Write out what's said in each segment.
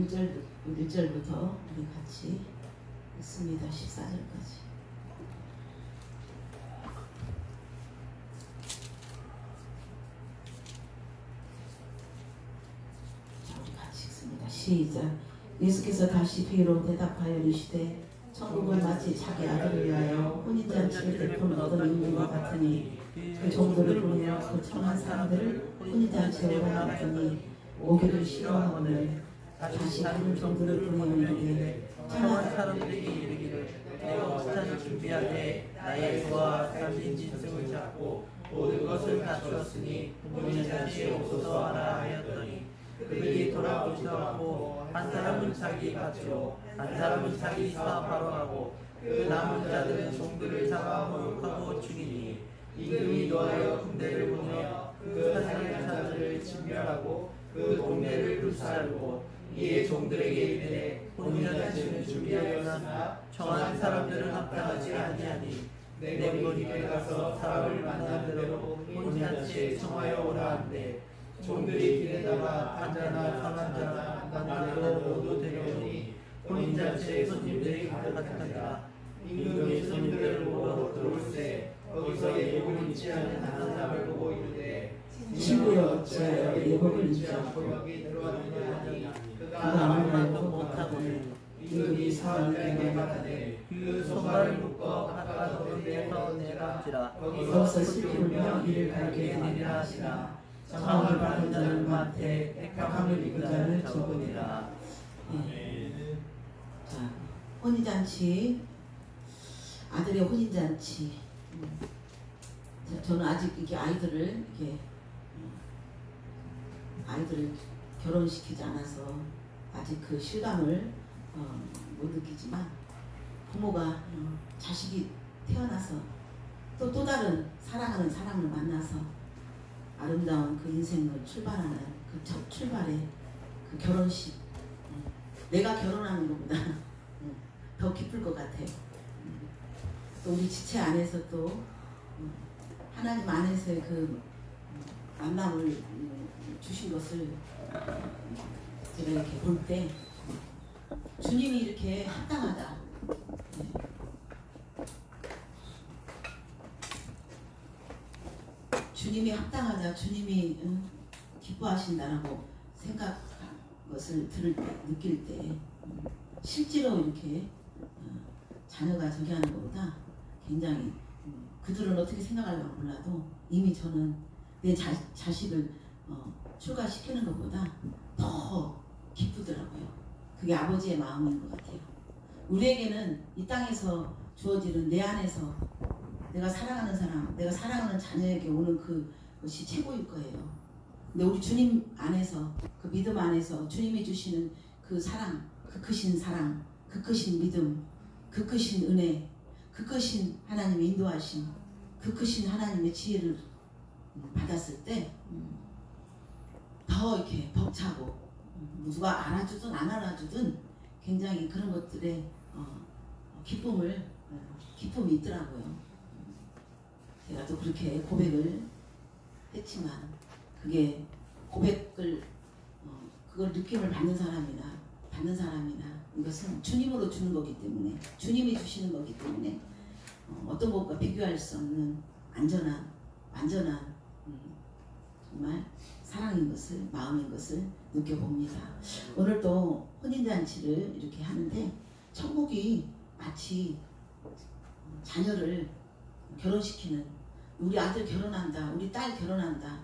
1절, 1절부터 우리 같이 읽습니다. 14절까지. 자, 우리 같이 읽습니다. 시작. 예수께서 다시 비로 대답하여 이르시되 천국은 마치 자기 아들을 위하여 혼인잔치를 베푼 어떤 인물과 같으니 그 종들을 보내어 그 천한 사람들을 혼인잔치에 오라 하더니 오기를 싫어하거늘 다시 그런 종들을 보내어 이르되 사람들에게 이르기를 내가 식사를 준비하되 나의 부와 담진 짐승을 잡고 모든 것을 갖추었으니 혼인잔치에 오소서 하라 하였더니 그들이 않고 한 사람은 자기 밭으로 한 사람은 자기 사업하러 가고 그 남은 자들은 종들을 잡아 모욕하고 죽이니 임금이 노하여 군대를 보내어 그 사냥의 자들을 진멸하고 그 동네를 불사르고 이에 종들에게 이르되 혼인잔치는 준비하였으나 청한 사람들은 합당하지 아니하니 내 거리에 가서 사람을 만나는 대로 혼인잔치에 청하여 오라 한대 종들이 길에다가 환자나 상한 자나 만나는 대로 모두 데려오니 혼인잔치에 손님들이 가득하더라. 임금이 손님들을 보고 들어올때 거기서 예복을 입지 않은 한 사람을 보고 이르되 친구여 어찌하여 예복을 입지 않고 그가 아무 말도 못하거늘 임금이 사람들에게 말하되 그 손발을 묶어 바깥으로 내서 내던지라. 거기서 울며 이를 갈게 되리라 하시나 청함을 받은 자는 많되 택함을 입은 자는 적으니라. 예. 자, 혼인잔치. 아들의 혼인잔치. 음. 자, 저는 아직 이렇게 아이들을 이렇게 음, 아이들을 결혼시키지 않아서 아직 그 실감을 어, 못 느끼지만 부모가 어, 자식이 태어나서 또 또 다른 사랑하는 사람을 만나서 아름다운 그 인생을 출발하는 그 첫 출발의 그 결혼식 음, 내가 결혼하는 것보다 음, 더 기쁠 것 같아요. 음, 또 우리 지체 안에서 또 음, 하나님 안에서의 그 음, 만남을 음, 주신 것을 음, 제가 이렇게 볼 때 주님이 이렇게 합당하다. 네. 주님이 합당하다. 주님이 음, 기뻐하신다라고 생각한 것을 들을 때, 느낄 때 음, 실제로 이렇게 어, 자녀가 저기 하는 것보다 굉장히 음, 그들은 어떻게 생각할까 몰라도 이미 저는 내 자, 자식을 어, 출가시키는 것보다 더 기쁘더라고요. 그게 아버지의 마음인 것 같아요. 우리에게는 이 땅에서 주어지는 내 안에서 내가 사랑하는 사람, 내가 사랑하는 자녀에게 오는 그것이 최고일 거예요. 근데 우리 주님 안에서 그 믿음 안에서 주님이 주시는 그 사랑, 그 크신 사랑, 그 크신 믿음, 그 크신 은혜, 그 크신 하나님의 인도하심, 그 크신 하나님의 지혜를 음, 받았을 때 더 이렇게 벅차고 음, 누가 알아주든 안 알아주든 굉장히 그런 것들에 어, 기쁨을 어, 기쁨이 있더라고요. 음, 제가 또 그렇게 고백을 했지만 그게 고백을 어, 그걸 느낌을 받는 사람이나 받는 사람이나 이것은 주님으로 주는 거기 때문에 주님이 주시는 거기 때문에 어, 어떤 것과 비교할 수 없는 안전한 완전한 음, 정말 사랑인 것을 마음인 것을 느껴봅니다. 오늘 또 혼인잔치를 이렇게 하는데 천국이 마치 자녀를 결혼시키는 우리 아들 결혼한다, 우리 딸 결혼한다.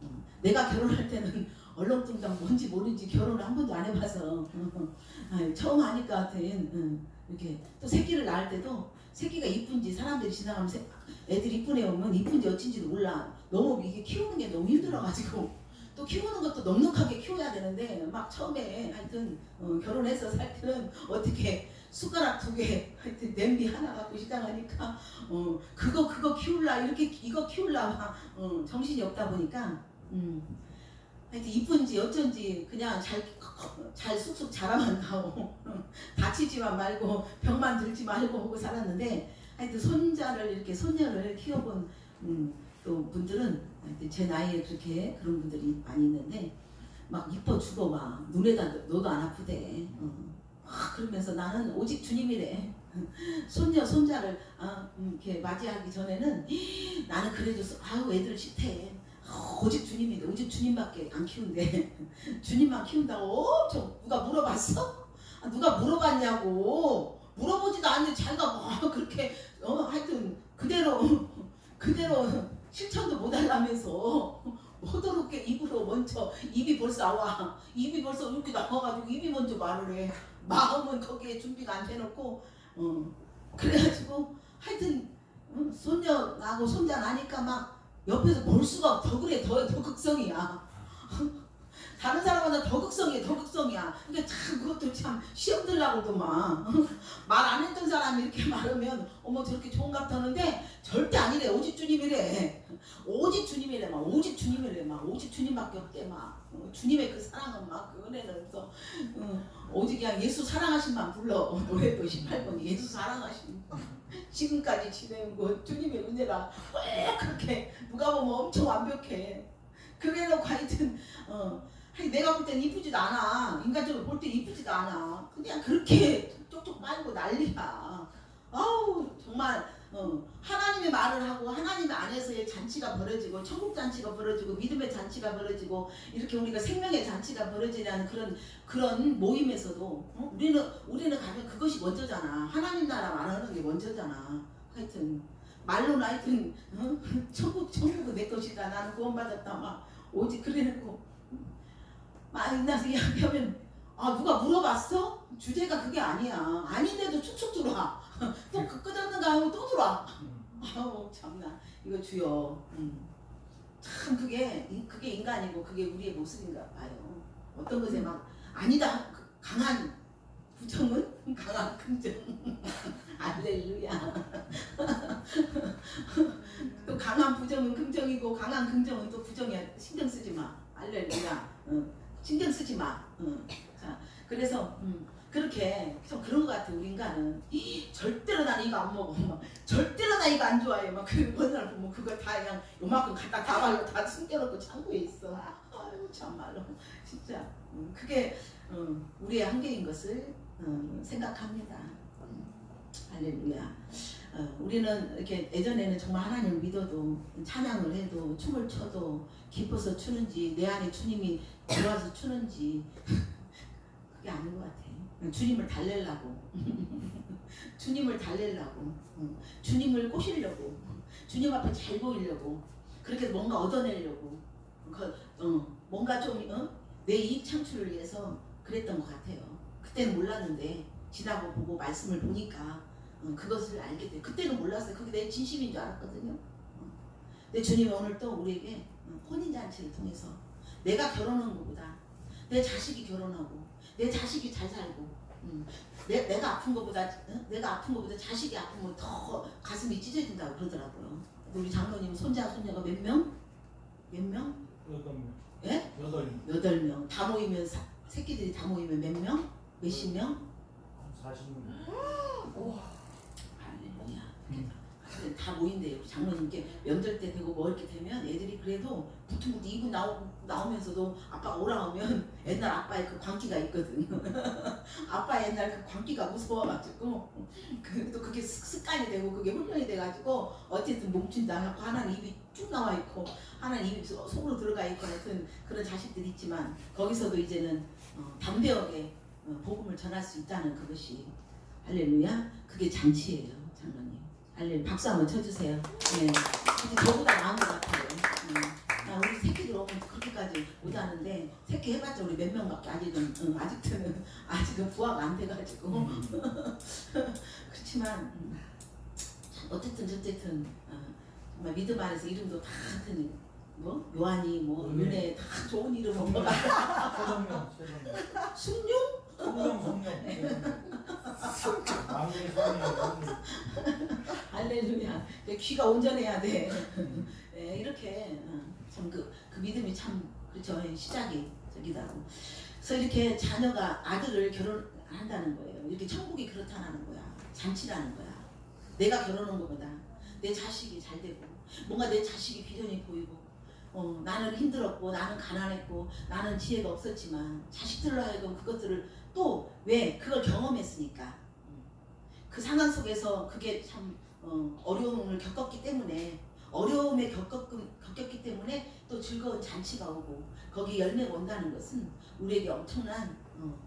음, 내가 결혼할 때는 얼렁뚱땅 뭔지 모르지 결혼을 한 번도 안 해봐서 처음 하니까 하여튼 음, 이렇게 또 새끼를 낳을 때도 새끼가 이쁜지 사람들이 지나가면 새- 애들 이쁜 애 오면 이쁜지 어쩐지도 몰라 너무 이게 키우는 게 너무 힘들어가지고 또 키우는 것도 넉넉하게 키워야 되는데 막 처음에 하여튼 어, 결혼해서 살 때는 어떻게 숟가락 두 개 하여튼 냄비 하나 갖고 시작하니까 어 그거 그거 키울라 이렇게 이거 키울라 어, 정신이 없다 보니까 음. 하여튼 이쁜지 어쩐지 그냥 잘 잘 쑥쑥 자라만 가고 다치지만 말고 병만 들지 말고 하고 살았는데 하여튼 손자를 이렇게 손녀를 키워본 음, 또 분들은 제 나이에 그렇게 그런 분들이 많이 있는데 막 이뻐 죽어 막 눈에다 너도 안 아프대. 어. 아, 그러면서 나는 오직 주님이래. 손녀 손자를 아, 음, 이렇게 맞이하기 전에는 나는 그래도 써- 아유 애들 싫대. 아, 오직 주님인데 오직 주님밖에 안 키운대. 주님만 키운다고 엄청 누가 물어봤어? 아, 누가 물어봤냐고 물어보지도 않는데 자기가 뭐 그렇게 어 하여튼 그대로 그대로 실천도 못하려면서 뭐더럽게 입으로 먼저 입이 벌써 나와. 입이 벌써 이렇게 나와가지고 입이 먼저 말을 해. 마음은 거기에 준비가 안 돼놓고 어 그래가지고 하여튼 어, 손녀 나고 손자 나니까 막 옆에서 볼 수가 더 그래. 더, 더 극성이야 다른 사람보다 더 극성이야 더 극성이야. 그러니까 참 그것도 참 시험 들라고도만 말 안 했던 사람이 이렇게 말하면 어머 저렇게 좋은 것 같았는데 절대 아니래. 오직 주님이래. 오직 주님이래. 막 오직 주님이래. 막 오직 주님밖에 없대. 막 어, 주님의 그 사랑은 막 그 은혜는 어, 오직 그냥 예수 사랑하신만 불러. 노래도 18번 예수 사랑하신 지금까지 지내온 거 주님의 은혜라 왜 그렇게 누가 보면 엄청 완벽해. 그래놓고 하여튼 어 아니, 내가 볼 땐 이쁘지도 않아. 인간적으로 볼 땐 이쁘지도 않아. 그냥 그렇게 쪽쪽 빨고 난리야. 아우 정말 어, 하나님의 말을 하고 하나님 안에서의 잔치가 벌어지고 천국 잔치가 벌어지고 믿음의 잔치가 벌어지고 이렇게 우리가 생명의 잔치가 벌어지라는 그런 그런 모임에서도 어? 우리는 우리는 가면 그것이 먼저잖아. 하나님 나라 말하는 게 먼저잖아. 하여튼 말로는 하여튼 어? 천국 천국은 내 것이다. 나는 구원받았다. 막 오직 그래놓고 막 나서 이야기하면 아 누가 물어봤어? 주제가 그게 아니야. 아닌데도 축축 들어와. 또 그 끝없는가 하면 또 들어와. 아우 참나. 이거 주여. 음. 참 그게 이- 그게 인간이고 그게 우리의 모습인가 봐요. 어떤 것에 막 아니다. 그 강한 부정은 강한 긍정. 알렐루야. 또 강한 부정은 긍정이고 강한 긍정은 또 부정이야. 신경 쓰지 마. 알렐루야. 응. 신경 쓰지 마. 응. 자 그래서 음, 그렇게 좀 그런 것 같아 우리 인간은 이, 절대로 난 이거 안 먹어. 막, 절대로 나 이거 안 좋아해. 막그 맨날 보면 그거 다 그냥 요만큼 갖다 다 발로 다 숨겨놓고 창고에 있어. 아유 참말로. 진짜. 음, 그게 음, 우리의 한계인 것을 음, 생각합니다. 음, 할렐루야. 어, 우리는 이렇게 예전에는 정말 하나님을 믿어도 찬양을 해도 춤을 춰도 기뻐서 추는지 내 안에 주님이 들어와서 추는지 그게 아닌 것 같아. 주님을 달래려고 주님을 달래려고 어, 주님을 꼬시려고 주님 앞에 잘 보이려고 그렇게 뭔가 얻어내려고 그, 어, 뭔가 좀내 이익 창출을 위해서 그랬던 것 같아요. 그때는 몰랐는데 지나고 보고 말씀을 보니까 어, 그것을 알게 돼. 그때는 몰랐어요. 그게 내 진심인 줄 알았거든요. 어. 근데 주님이 오늘 또 우리에게 어, 혼인잔치를 통해서 내가 결혼한 것보다 내 자식이 결혼하고 내 자식이 잘 살고 음, 내, 내가 아픈 것보다 어? 내가 아픈 것보다 자식이 아프면 더 가슴이 찢어진다고 그러더라고요. 우리 장로님 손자 손녀가 몇 명? 몇 명? 여덟 명. 예? 여덟 명. 여덟 명. 다 모이면 사, 새끼들이 다 모이면 몇 명? 몇십 명? 사십 명. 할렐루야. 근데 다 모인대요. 장로님께 명절 때 되고 뭐 이렇게 되면 애들이 그래도 부퉁부퉁 이고 나오, 나오면서도 아빠가 오라오면 옛날 아빠의 그 광기가 있거든. 아빠 옛날 그 광기가 무서워가지고 그래도 그게 습- 습관이 되고 그게 훈련이 돼가지고 어쨌든 뭉친다 하고 하나는 입이 쭉 나와 있고 하나는 입이 속- 속으로 들어가 있고 하여튼 그런 자식들이 있지만 거기서도 이제는 어, 담대하게 어, 복음을 전할 수 있다는 그것이 할렐루야 그게 잔치예요 장로님 할렐 박수 한번 쳐주세요 네. 근데 저보다 나은 것 같아요 음. 아, 우리 새끼들 오면 그렇게까지 못하는데 새끼 해봤자 우리 몇 명밖에 아직은 응, 아직은 아직은 부화가 안 돼가지고 그렇지만 음, 참 어쨌든 어쨌든 어, 정말 믿음 안에서 이름도 다 같은 뭐 요한이 뭐 네. 윤회 다 좋은 이름 온것 같아. 순룡 성령 성령. 마음의 성령. 할렐루야. 내 귀가 온전해야 돼. 예, 이렇게 참그 그 믿음이 참 그렇죠. 예, 시작이 저기다고. 그래서 이렇게 자녀가 아들을 결혼한다는 거예요. 이렇게 천국이 그렇다는 거야. 잔치라는 거야. 내가 결혼한 것보다 내 자식이 잘 되고 뭔가 내 자식이 비전이 보이고 어, 나는 힘들었고 나는 가난했고 나는 지혜가 없었지만 자식들로 하여금 그것들을 또 왜 그걸 경험했으니까 음. 그 상황 속에서 그게 참 어, 어려움을 겪었기 때문에 어려움에 겪었, 겪었기 때문에 또 즐거운 잔치가 오고 거기 열매가 온다는 것은 우리에게 엄청난 어,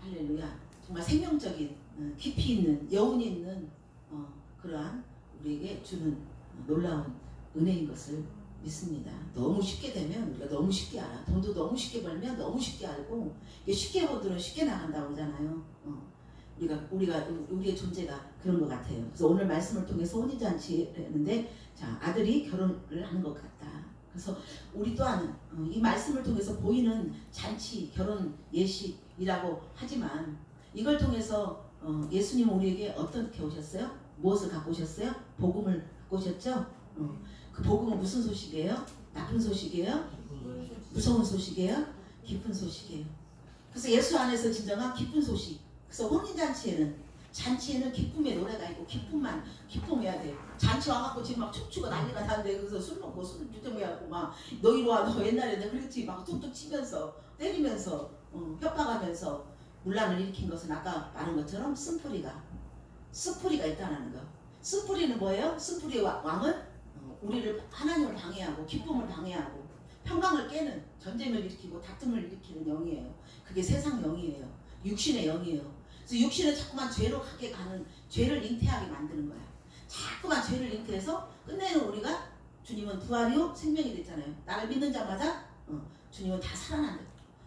할렐루야 정말 생명적인 어, 깊이 있는 여운이 있는 어, 그러한 우리에게 주는 어, 놀라운 은혜인 것을 믿습니다. 너무 쉽게 되면 우리가 너무 쉽게 알아. 돈도 너무 쉽게 벌면 너무 쉽게 알고 쉽게 보들은 쉽게 나간다고 하잖아요. 어. 우리가 우리가 우리의 존재가 그런 것 같아요. 그래서 오늘 말씀을 통해서 혼인잔치했는데 자 아들이 결혼을 하는 것 같다. 그래서 우리 또한 어, 이 말씀을 통해서 보이는 잔치 결혼 예식이라고 하지만 이걸 통해서 어, 예수님 우리에게 어떻게 오셨어요? 무엇을 갖고 오셨어요? 복음을 갖고 오셨죠? 어, 그 복음은 무슨 소식이에요? 나쁜 소식이에요? 무서운 소식이에요? 기쁜 소식이에요. 그래서 예수 안에서 진정한 기쁜 소식. 그래서 혼인잔치에는 잔치에는 기쁨의 노래가 있고 기쁨만 기쁨해야 돼. 잔치 와갖고 지금 막 춤추고 난리가 나는데 그래서 술 먹고 술 주정해갖고 막너 이리 와너 옛날에 내가 그랬지 막 툭툭 치면서 때리면서 어, 협박하면서 문란을 일으킨 것은 아까 말한 것처럼 쓴뿌리가 쓴뿌리가 있다는 거. 쓴뿌리는 뭐예요? 쓴뿌리의 와- 왕은 어, 우리를 하나님을 방해하고 기쁨을 방해하고 평강을 깨는 전쟁을 일으키고 다툼을 일으키는 영이에요. 그게 세상 영이에요. 육신의 영이에요. 그래서 육신은 자꾸만 죄로 가게 가는 죄를 잉태하게 만드는 거야. 자꾸만 죄를 잉태해서 끝내는 우리가 주님은 부활이요 생명이 됐잖아요. 나를 믿는 자마다 어, 주님은 다 살아난다.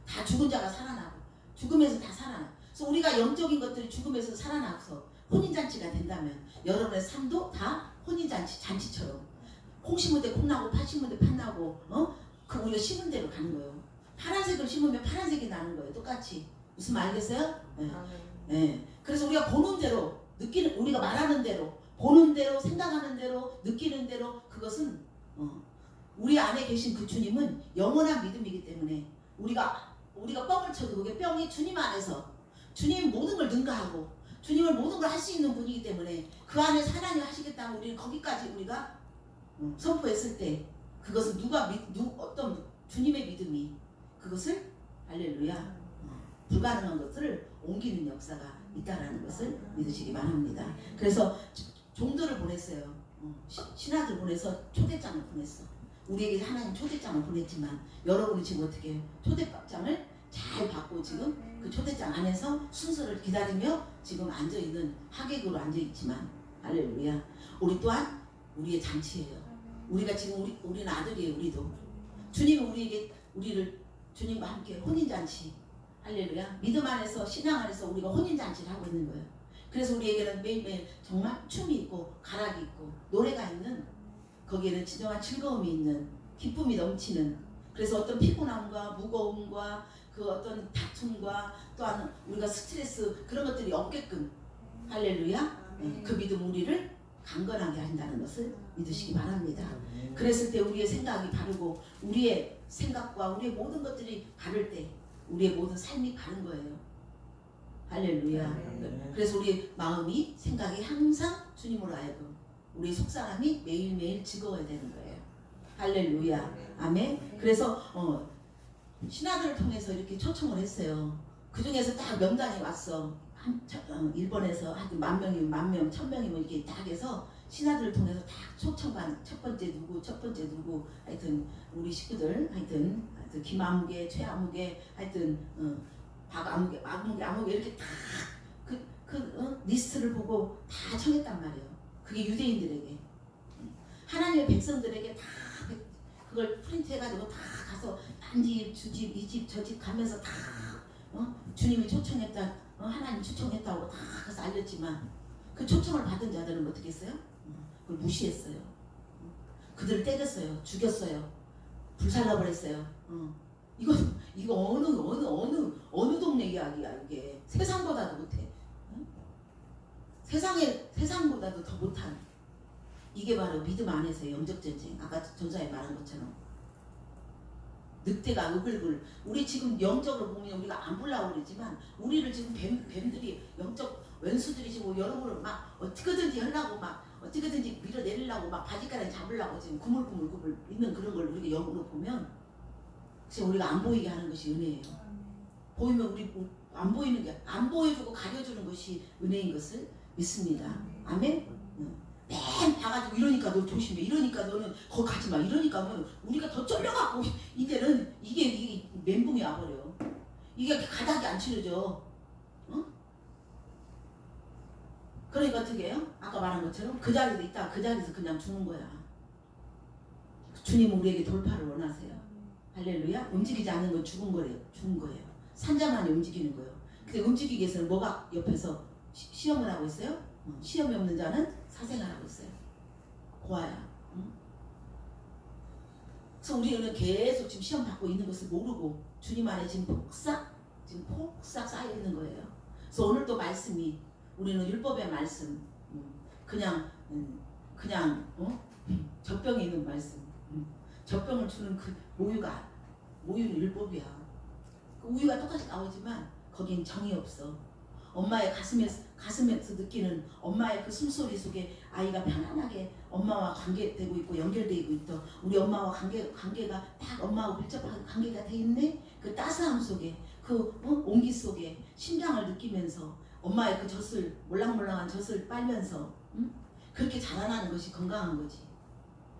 다 죽은 자가 살아나고 죽음에서 다 살아나. 그래서 우리가 영적인 것들이 죽음에서 살아나서 혼인잔치가 된다면 여러분의 삶도 다 혼인잔치 잔치처럼 콩 심을 때콩 나고 팥 심을 때팥 나고 어? 그 우리가 심은 대로 가는 거예요. 파란색을 심으면 파란색이 나는 거예요. 똑같이 무슨 말 알겠어요? 네. 예. 그래서 우리가 보는 대로 느끼는 우리가 말하는 대로 보는 대로 생각하는 대로 느끼는 대로 그것은 어, 우리 안에 계신 그 주님은 영원한 믿음이기 때문에 우리가 우리가 뻥을 쳐도 그게 뻥이 주님 안에서 주님 모든 걸 능가하고 주님을 모든 걸 할 수 있는 분이기 때문에 그 안에 하나님 하시겠다고 우리는 거기까지 우리가 어, 선포했을 때 그것은 누가 믿, 누, 어떤 주님의 믿음이 그것을 할렐루야 어, 불가능한 것들을 옮기는 역사가 있다라는 것을 믿으시기 바랍니다. 그래서 종들을 보냈어요. 어, 시- 신하들 보내서 초대장을 보냈어. 우리에게 하나님 초대장을 보냈지만 여러분이 지금 어떻게? 초대장을 잘 받고 지금 그 초대장 안에서 순서를 기다리며 지금 앉아 있는 하객으로 앉아 있지만 할렐루야. 우리 또한 우리의 잔치예요. 우리가 지금 우리 우리는 아들이에요. 우리도 주님은 우리에게 우리를 주님과 함께 혼인 잔치 할렐루야. 믿음 안에서 신앙 안에서 우리가 혼인 잔치를 하고 있는 거예요. 그래서 우리에게는 매일매일 정말 춤이 있고 가락이 있고 노래가 있는 거기에는 진정한 즐거움이 있는 기쁨이 넘치는 그래서 어떤 피곤함과 무거움과 그 어떤 다툼과 또한 우리가 스트레스 그런 것들이 없게끔 할렐루야 네, 그 믿음 우리를 강건하게 한다는 것을 믿으시기 바랍니다. 그랬을 때 우리의 생각이 바르고 우리의 생각과 우리의 모든 것들이 바를 때 우리의 모든 삶이 바른 거예요. 할렐루야. 그래서 우리 마음이 생각이 항상 주님으로 하여금 우리 속사람이 매일매일 즐거워야 되는 거예요. 할렐루야. 아멘. 그래서 어, 신하들을 통해서 이렇게 초청을 했어요. 그 중에서 딱 명단이 왔어. 한, 저, 어, 일본에서 하여튼 만 명이면 만 명, 천 명이면 이렇게 딱 해서 신하들을 통해서 딱 초청반 첫 번째 누구, 첫 번째 누구 하여튼 우리 식구들 하여튼, 하여튼 김아무개, 최아무개 하여튼 어, 박아무개, 아무개, 아무개 이렇게 다그 그 어? 리스트를 보고 다 청했단 말이에요. 그게 유대인들에게 하나님의 백성들에게 다 그- 그걸 프린트해가지고 다 가서 한집 주집 이 집 저 집 가면서 다 어? 주님이 초청했다 어? 하나님 초청했다고 다 가서 알렸지만 그 초청을 받은 자들은 어떻게 했어요? 어, 그걸 무시했어요. 어? 그들을 때렸어요. 죽였어요. 불살라버렸어요. 어. 이거 이거 어느 어느 어느 어느 동네 이야기야 이게 세상보다도 못해. 어? 세상에 세상보다도 더 못한 이게 바로 믿음 안에서의 영적 전쟁. 아까 전사에 말한 것처럼 늑대가 으글으글 우리 지금 영적으로 보면 우리가 안 보려고 그러지만 우리를 지금 뱀, 뱀들이 영적 왼수들이 지금 여러분을 막 어떻게든지 하려고 막 어떻게든지 밀어내리려고 막 바지가랑 잡으려고 지금 구물구물구물 있는 그런 걸 우리가 영으로 보면 그래서 우리가 안 보이게 하는 것이 은혜예요. 보이면 우리 우- 안 보이는 게 안 보여주고 가려주는 것이 은혜인 것을 믿습니다. 아멘. 응. 맨 봐가지고 이러니까 너 조심해. 이러니까 너는 거기 가지 마. 이러니까 하면 우리가 더 쫄려갖고 이제는 이게 이게 멘붕이 와버려. 이게 가닥이 안 치러져. 어? 그러니까 어떻게 해요? 아까 말한 것처럼 그 자리에 있다 그 자리에서 그냥 죽는 거야. 주님은 우리에게 돌파를 원하세요. 할렐루야. 움직이지 않는 건 죽은 거예요. 죽은 거예요. 산자만이 움직이는 거예요. 근데 움직이기 위해서는 뭐가 옆에서 시, 시험을 하고 있어요? 어, 시험이 없는 자는 사생을 하고 있어요. 고아야. 응? 그래서 우리는 계속 지금 시험 받고 있는 것을 모르고 주님 안에 지금 폭삭 지금 폭삭 쌓여 있는 거예요. 그래서 오늘 또 말씀이 우리는 율법의 말씀 음, 그냥 음, 그냥 어? 젖병에 있는 말씀 음, 젖병을 주는 그 모유가 모유는 율법이야. 그 우유가 똑같이 나오지만 거긴 정이 없어. 엄마의 가슴에 가슴에서 느끼는 엄마의 그 숨소리 속에 아이가 편안하게 엄마와 관계되고 있고 연결되고 있다. 우리 엄마와 관계 관계가 딱 엄마하고 밀접하게 관계가 돼 있네. 그 따스함 속에 그 어? 온기 속에 심장을 느끼면서 엄마의 그 젖을 몰랑몰랑한 젖을 빨면서 응? 그렇게 자라나는 것이 건강한 거지.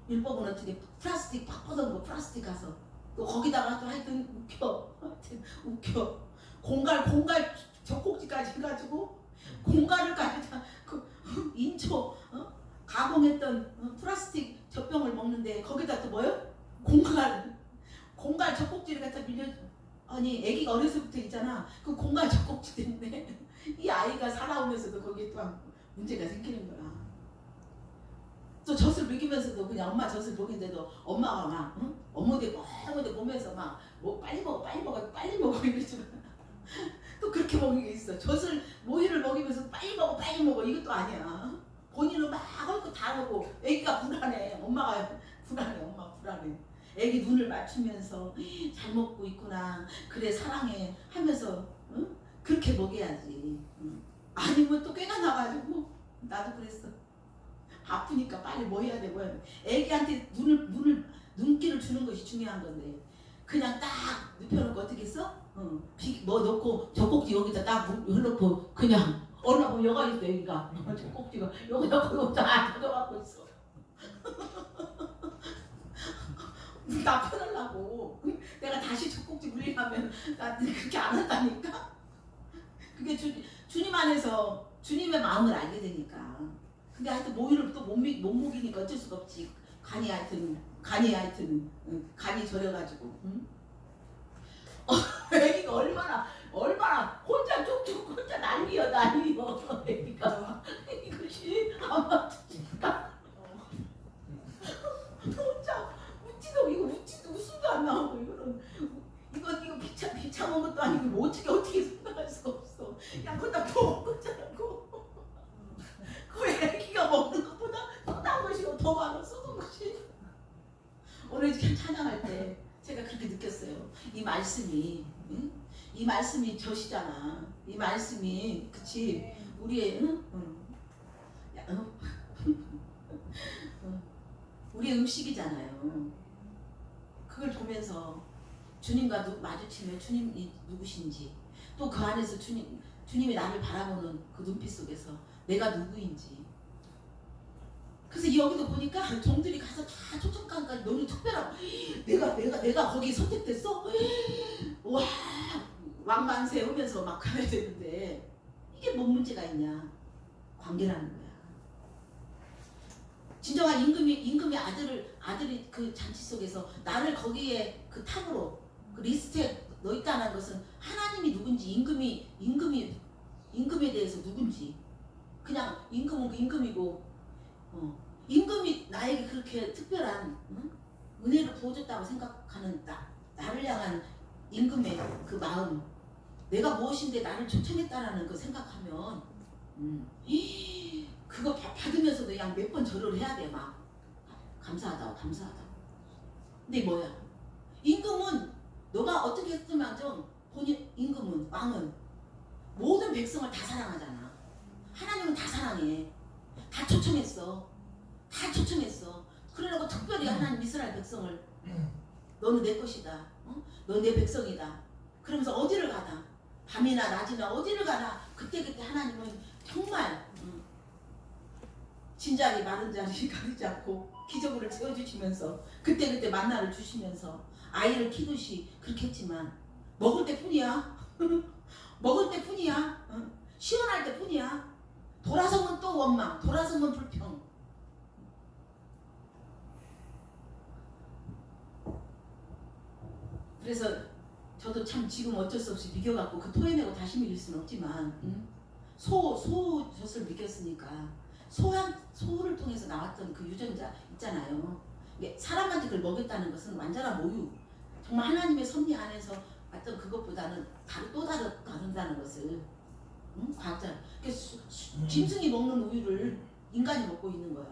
율법은 어떻게 플라스틱 팍 퍼던 거 플라스틱 가서 또 거기다가 또 하여튼 웃겨 하여튼 웃겨 공갈 공갈 젖꼭지까지 해가지고 공갈을까지 다그 인초 어? 가공했던 어? 플라스틱 젖병을 먹는데 거기다 또 뭐요? 공갈 공갈 젖꼭지를 갖다 밀려 아니 아기가 어려서부터 있잖아 그 공갈 젖꼭지 때문에 이 아이가 살아오면서도 거기에 또 문제가 생기는 거야. 또 젖을 먹이면서도 그냥 엄마 젖을 먹이는데도 엄마가 막 응? 어머니 어머니 보면서 막 뭐 빨리 먹어 빨리 먹어 빨리 먹어 이러지만 또 그렇게 먹는 게 있어. 젖을 모유를 먹이면서 빨리 먹어 빨리 먹어. 이것도 아니야. 본인은 막 헐고 다 하고 애기가 불안해. 엄마가 불안해 엄마 불안해. 애기 눈을 맞추면서 잘 먹고 있구나. 그래 사랑해. 하면서 응? 그렇게 먹여야지. 응. 아니면 또 꾀가 나가지고 나도 그랬어 아프니까 빨리 뭐 해야 돼, 뭐 해야 돼. 애기한테 눈을, 눈을, 눈길을 주는 것이 중요한 건데. 그냥 딱 눕혀놓고 어떻게 써? 어, 비, 뭐 넣고 젖꼭지 여기다 딱 흘러놓고 그냥 보면 여가 있어, 애기가. 젖꼭지가 여기 여기 다 젖어갖고 있어. 나 편하려고. 내가 다시 젖꼭지 물리려면 나 그렇게 안 한다니까. 그게 주, 주님 안에서 주님의 마음을 알게 되니까. 근데 하여튼 모유를 또 못 먹이니까 어쩔 수가 없지. 간이 하여튼 간이 하여튼 응, 간이 저려가지고. 응? 어, 애기가 얼마나 얼마나 혼자 쪽쪽 혼자 난리여 난리여 애기가 이것이 아마 혼자 웃지도 이거 웃지도 웃음도 안 나오고 이거는 이거 이거 비차 비참한 것도 아니고 뭐 어떻게 어떻게 생각할 수가 없어. 야 그다 먹고 자라고. 그 애기가 먹는 것보다 쏟은 것이 더 많아 쏟은 것이 오늘 이렇게 찬양할 때 제가 그렇게 느꼈어요 이 말씀이 응? 이 말씀이 젖이잖아 이 말씀이 그치 우리의 응? 응. 야, 응? 응. 우리의 음식이잖아요 그걸 보면서 주님과 누, 마주치면 주님이 누구신지 또 그 안에서 주님 주님이 나를 바라보는 그 눈빛 속에서 내가 누구인지. 그래서 여기도 보니까 종들이 가서 다 초청장까지 너는 특별하고 내가 내가 내가 거기 선택됐어? 와 왕만세 하면서 막 가야 되는데 이게 뭔 문제가 있냐? 관계라는 거야. 진정한 임금이 임금의 아들을 아들이 그 잔치 속에서 나를 거기에 그 탑으로 그 리스트에 넣어 있다는 것은 하나님이 누군지 임금이 임금이 임금에 대해서 누군지 그냥 임금은 그 임금이고 어, 임금이 나에게 그렇게 특별한 응? 은혜를 부어줬다고 생각하는 나, 나를 향한 임금의 그 마음 내가 무엇인데 나를 초청했다라는 그 생각하면 음, 이, 그거 받- 받으면서도 그냥 몇번 절을 해야 돼 막. 감사하다 감사하다 근데 뭐야? 임금은 너가 어떻게 했으면 좀 본인 임금은 왕은 모든 백성을 다 사랑하잖아 하나님은 다 사랑해. 다 초청했어. 다 초청했어. 그러라고 특별히 하나님 이스라엘 백성을 너는 내 것이다. 어? 너내 백성이다. 그러면서 어디를 가나 밤이나 낮이나 어디를 가나 그때 그때 하나님은 정말 음, 진자리 마른 자리 가리지 않고 기적으로 채워주시면서 그때 그때 만나를 주시면서 아이를 키우시 그렇게 했지만 먹을 때 뿐이야. 먹을 때 뿐이야. 어? 시원할 때 뿐이야. 돌아서면 또 원망, 돌아서면 불평. 그래서 저도 참 지금 어쩔 수 없이 비교갖고 그 토해내고 다시 믿을 수는 없지만 음? 소, 소 젖을 믿겼으니까 소양, 소를 통해서 나왔던 그 유전자 있잖아요. 사람한테 그걸 먹였다는 것은 완전한 모유. 정말 하나님의 섭리 안에서 왔던 그것보다는 다른 또 다르, 다른다는 것을 응? 과학자. 그러니까 수- 수- 짐승이 먹는 우유를 인간이 먹고 있는 거야.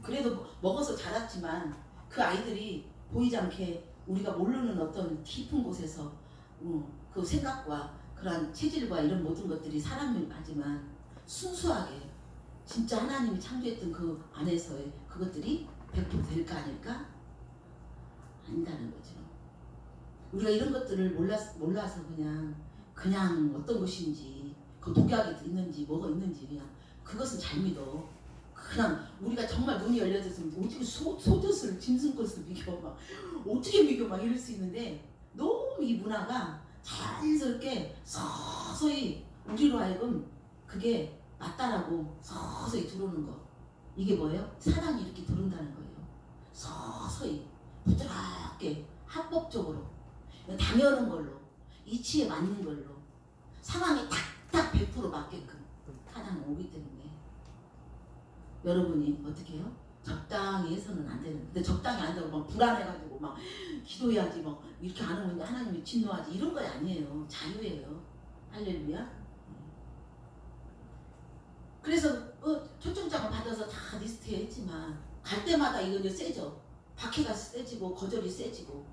그래도 먹어서 자랐지만 그 아이들이 보이지 않게 우리가 모르는 어떤 깊은 곳에서 음, 그 생각과 그러한 체질과 이런 모든 것들이 사람이지만 순수하게 진짜 하나님이 창조했던 그 안에서의 그것들이 100% 될까 아닐까? 아니다는 거죠. 우리가 이런 것들을 몰라, 몰라서 그냥 그냥 어떤 것인지 그 독약이 있는지 뭐가 있는지 그냥 그것은 잘 믿어. 그냥 우리가 정말 눈이 열려졌으면 어떻게 소, 소젖을 짐승 것을 믿겨 막 어떻게 믿겨 막 이럴 수 있는데 이 문화가 자연스럽게 서서히 우리로 하여금 그게 맞다라고 서서히 들어오는 거 이게 뭐예요? 사랑이 이렇게 들어온다는 거예요 서서히 부드럽게 합법적으로 당연한 걸로 이치에 맞는 걸로 상황이 딱딱 100% 맞게끔 사랑이 오기 때문에 여러분이 어떻게 해요? 적당히 해서는 안 되는. 근데 적당히 안 되고 막 불안해가지고 막 기도해야지 막 이렇게 안 하면 하나님이 진노하지 이런 거 아니에요. 자유예요. 할렐루야. 그래서 어, 초청장을 받아서 다 리스트에 했지만 갈 때마다 이거 이제 세죠. 박해가 세지고 거절이 세지고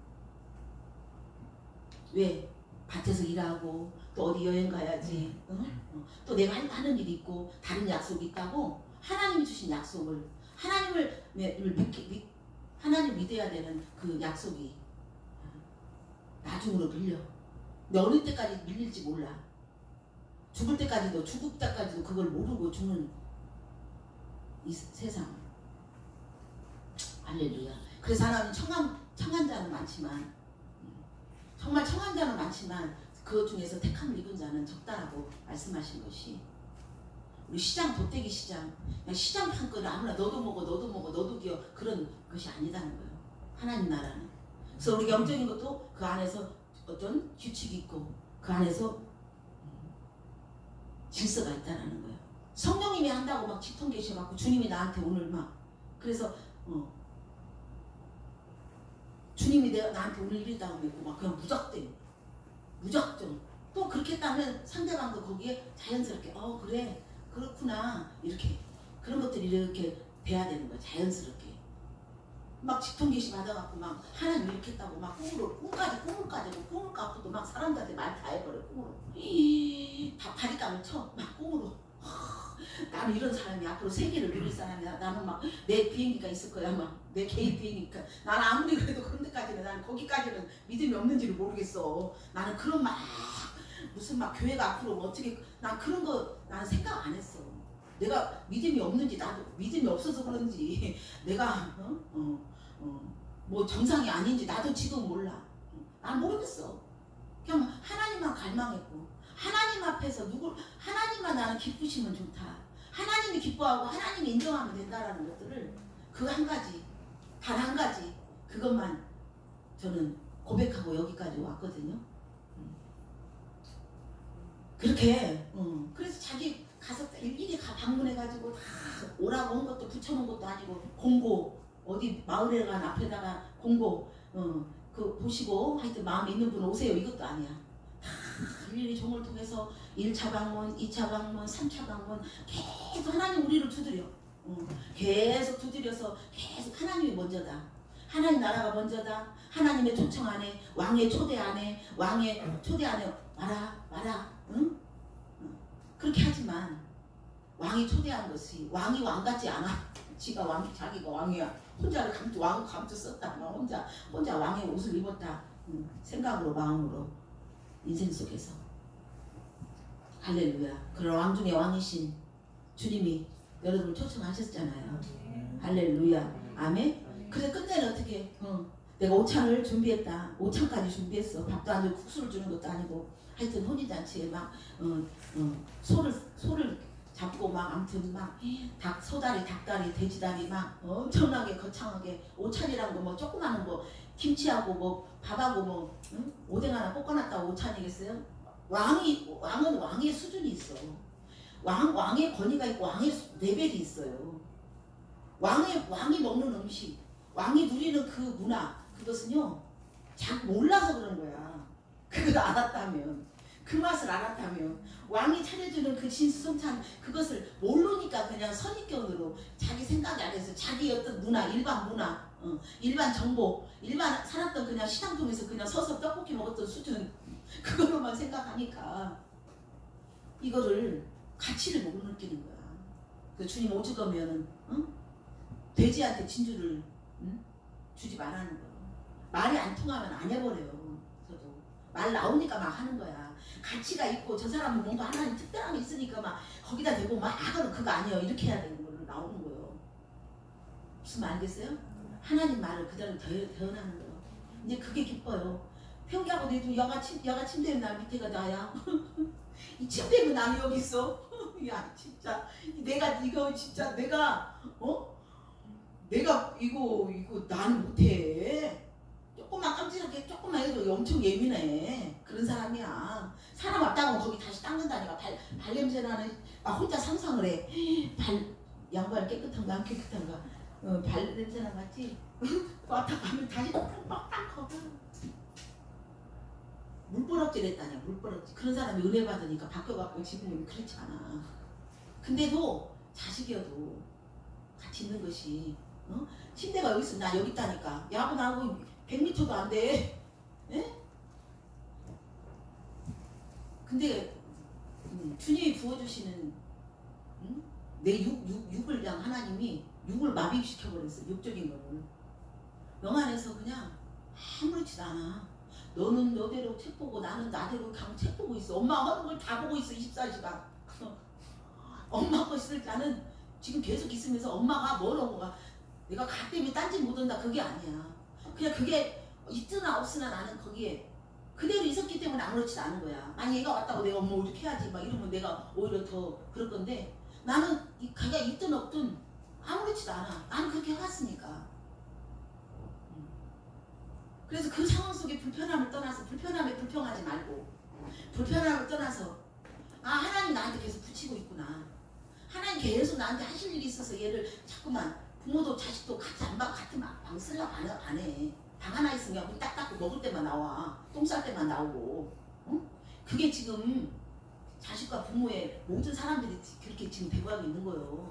왜? 밭에서 일하고 또 어디 여행 가야지 어? 어. 또 내가 할- 하는 일이 있고 다른 약속이 있다고 하나님이 주신 약속을 하나님을 믿, 믿, 하나님 믿어야 되는 그 약속이 나중으로 밀려. 근데 어느 때까지 밀릴지 몰라. 죽을 때까지도 죽을 때까지도 그걸 모르고 죽는 이 세- 세상. 할렐루야. 그래서 하나님 청한 청한 자는 많지만 음, 정말 청한 자는 많지만 그 중에서 택함을 입은 자는 적다라고 말씀하신 것이 우리 시장 도떼기 시장. 시장 판거를 아무나 너도 먹어 너도 먹어 너도 기어 그런 것이 아니다는 거예요. 하나님 나라는. 그래서 우리 영적인 것도 그 안에서 어떤 규칙이 있고 그 안에서 음, 질서가 있다라는 거예요. 성령님이 한다고 막 직통 계셔갖고 주님이 나한테 오늘 막 그래서 어, 주님이 내가 나한테 오늘 이랬다고 했고 막 그냥 무작정 무작정 또 그렇게 했다면 상대방도 거기에 자연스럽게 어 그래 그렇구나. 이렇게. 그런 것들이 이렇게 돼야 되는 거야 자연스럽게. 막 직통계시 받아갖고 막 하나님 이렇게 했다고 막 꿈으로 꿈까지 꿈을 까지고 꿈을 까고도 막 사람들한테 말 다 해버려 꿈으로. 이, 다 바리감을 쳐막 꿈으로. 하, 나는 이런 사람이 앞으로 세계를 누릴 사람이야. 나는 막 내 비행기가 있을 거야 막 내 개인 비행기니까 나는 아무리 그래도 그런 데까지는 나는 거기까지는 믿음이 없는지를 모르겠어. 나는 그런 막 무슨 막 교회가 앞으로 뭐 어떻게 난 그런 거 나는 생각 안 했어. 내가 믿음이 없는지 나도 믿음이 없어서 그런지 내가 어? 어, 어, 뭐 정상이 아닌지 나도 지금 몰라. 어, 난 모르겠어. 그냥 하나님만 갈망했고 하나님 앞에서 누구 하나님만 나는 기쁘시면 좋다. 하나님이 기뻐하고 하나님이 인정하면 된다라는 것들을 그 한 가지 단 한 가지 그것만 저는 고백하고 여기까지 왔거든요. 그렇게. 어, 그래서 자기 가서 일일이 가 방문해가지고 다 오라고 한 것도 붙여놓은 것도 아니고 공고 어디 마을에 간 앞에다가 공고 어, 그 보시고 하여튼 마음 있는 분 오세요. 이것도 아니야. 다 일일이 종을 통해서 1차 방문, 2차 방문, 3차 방문 계속 하나님 우리를 두드려. 어, 계속 두드려서 계속 하나님이 먼저다. 하나님 나라가 먼저다. 하나님의 초청 안에 왕의 초대 안에 왕의 초대 안에 와라 와라 응? 응. 그렇게 하지만 왕이 초대한 것이 왕이 왕 같지 않아. 지가 왕 자기가 왕이야. 혼자를 감투 왕 감투 썼다. 막 혼자 혼자 왕의 옷을 입었다. 음, 생각으로 마음으로 인생 속에서. 할렐루야. 그런 왕 중의 왕이신 주님이 여러분을 초청하셨잖아요. 할렐루야. 아멘. 그래 끝내는 어떻게 어, 내가 오찬을 준비했다. 오찬까지 준비했어. 밥도 안 주고 국수를 주는 것도 아니고. 하여튼 혼인잔치에 막 어, 어, 소를 소를 잡고 막 아무튼 막 닭 소다리 닭다리 돼지다리 막 엄청나게 거창하게 오찬이란 거 뭐 조그마한 거 김치하고 뭐 밥하고 뭐 응? 오뎅 하나 볶아놨다고 오찬이겠어요? 왕이 왕은 왕의 수준이 있어. 왕 왕의 권위가 있고 왕의 수- 레벨이 있어요. 왕의 왕이 먹는 음식, 왕이 누리는 그 문화 그것은요 잘 몰라서 그런 거야. 그걸 알았다면 그 맛을 알았다면 왕이 차려주는 그 진수성찬 그것을 모르니까 그냥 선입견으로 자기 생각 안에서 자기 어떤 문화 일반 문화 어, 일반 정보 일반 살았던 그냥 시장통에서 그냥 서서 떡볶이 먹었던 수준 그걸로만 생각하니까 이거를 가치를 못 느끼는 거야. 그 주님 오실 거면은 응? 돼지한테 진주를 응? 주지 말라는 거야. 말이 안 통하면 안 해버려요. 저도 말 나오니까 막 하는 거야. 가치가 있고 저 사람은 뭔가 하나님 특별한 게 있으니까 막 거기다 대고 막 아그는 그거 아니에요. 이렇게 해야 되는 걸로 나오는 거예요. 무슨 말 알겠어요? 하나님 말을 그대로 대, 대언하는 거예요. 이제 그게 기뻐요. 평기하고 내도 여가 침 여가 침대에 나 밑에가 나야. 이 침대면 나는 여기 있어. 야 진짜 내가 이거 진짜 내가 어? 내가 이거 이거 나는 못해. 조금만 깜찍하게 조금만 해도 엄청 예민해. 그런 사람이야. 사람 왔다가 거기 다시 닦는다니까 발, 발 냄새 나는 막 혼자 상상을 해. 발 양발 깨끗한가 안 깨끗한가. 어, 발 냄새 나 같지? 왔다 가면 다시 막 닦아. 물버럭질 했다냐 물버럭질 그런 사람이 은혜 받으니까 바꿔갖고 지금은 그렇지 않아 근데도 자식이어도 같이 있는 것이 어? 침대가 여기 있으면 나 여기 있다니까 야하고 나하고 100m도 안 돼 예? 근데 음, 주님이 부어주시는 음? 내 육, 육, 육을 그냥 하나님이 육을 마비시켜버렸어 육적인 거를 영 안에서 그냥 아무렇지도 않아 너는 너대로 책 보고 나는 나대로 그냥 책 보고 있어. 엄마 하는 걸 다 보고 있어 24시간. 엄마 거 있을 때는 지금 계속 있으면서 엄마가 뭐라고 가 내가 가 때문에 딴짓 못한다 그게 아니야. 그냥 그게 있으나 없으나 나는 거기에 그대로 있었기 때문에 아무렇지도 않은 거야. 아니 얘가 왔다고 내가 뭐 이렇게 해야지 막 이러면 내가 오히려 더 그럴 건데 나는 이 걔가 있든 없든 아무렇지도 않아. 나는 그렇게 해왔으니까. 그래서 그 상황 속에 불편함을 떠나서 불편함에 불평하지 말고 불편함을 떠나서 아 하나님 나한테 계속 붙이고 있구나 하나님 계속 나한테 하실 일이 있어서 얘를 자꾸만 부모도 자식도 같이 안 봐, 같은 방- 방 쓰려고 안, 해-. 방 하나 있으면 우리 딱 닦고 먹을 때만 나와. 똥 쌀 때만 나오고. 응? 그게 지금 자식과 부모의 모든 사람들이 그렇게 지금 대부하고 있는 거예요.